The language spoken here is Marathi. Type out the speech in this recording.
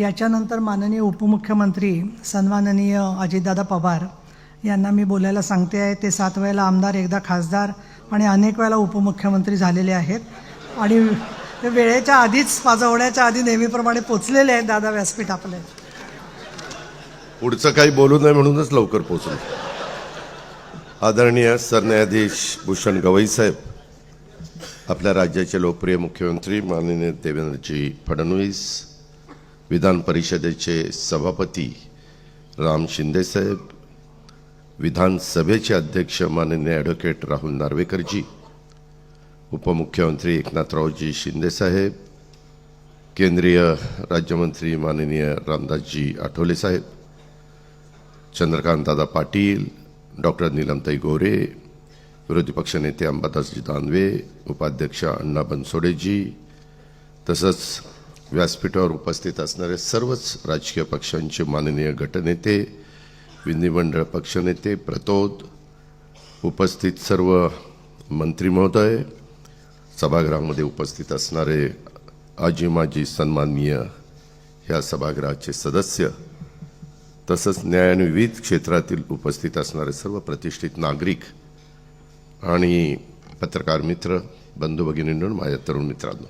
याच्यानंतर माननीय उपमुख्यमंत्री सन्माननीय अजितदादा पवार यांना मी बोलायला सांगते आहे. ते सात वेळेला आमदार एकदा खासदार आणि अनेक वेळेला उपमुख्यमंत्री झालेले आहेत. आणि वेळेच्या आधीच माझं होण्याच्या आधी नेहमीप्रमाणे पोचलेले आहेत दादा व्यासपीठ आपले. पुढचं काही बोलू नये म्हणूनच लवकर पोचलो. आदरणीय सरन्यायाधीश भूषण गवई साहेब आपल्या राज्याचे लोकप्रिय मुख्यमंत्री माननीय देवेंद्रजी फडणवीस विधान परिषदेचे सभापती राम शिंदे साहेब विधानसभेचे अध्यक्ष माननीय ॲडव्होकेट राहुल नार्वेकरजी उपमुख्यमंत्री एकनाथरावजी शिंदेसाहेब केंद्रीय राज्यमंत्री माननीय रामदासजी आठवले साहेब चंद्रकांतदादा पाटील डॉक्टर नीलमताई गोरे विरोधी पक्षनेते अंबादासजी दानवे उपाध्यक्ष अण्णा बनसोडेजी तसंच व्यासपीठावर उपस्थित असणारे सर्वच राजकीय पक्षांचे माननीय गटनेते विधिमंडळ पक्षनेते प्रतोद उपस्थित सर्व मंत्री महोदय सभागृहामध्ये उपस्थित असणारे आजी माजी सन्माननीय ह्या सभागृहाचे सदस्य तसंच न्याय आणि विविध क्षेत्रातील उपस्थित असणारे सर्व प्रतिष्ठित नागरिक आणि पत्रकार मित्र बंधू भगिनींनो माझ्या तरुण मित्रांनो.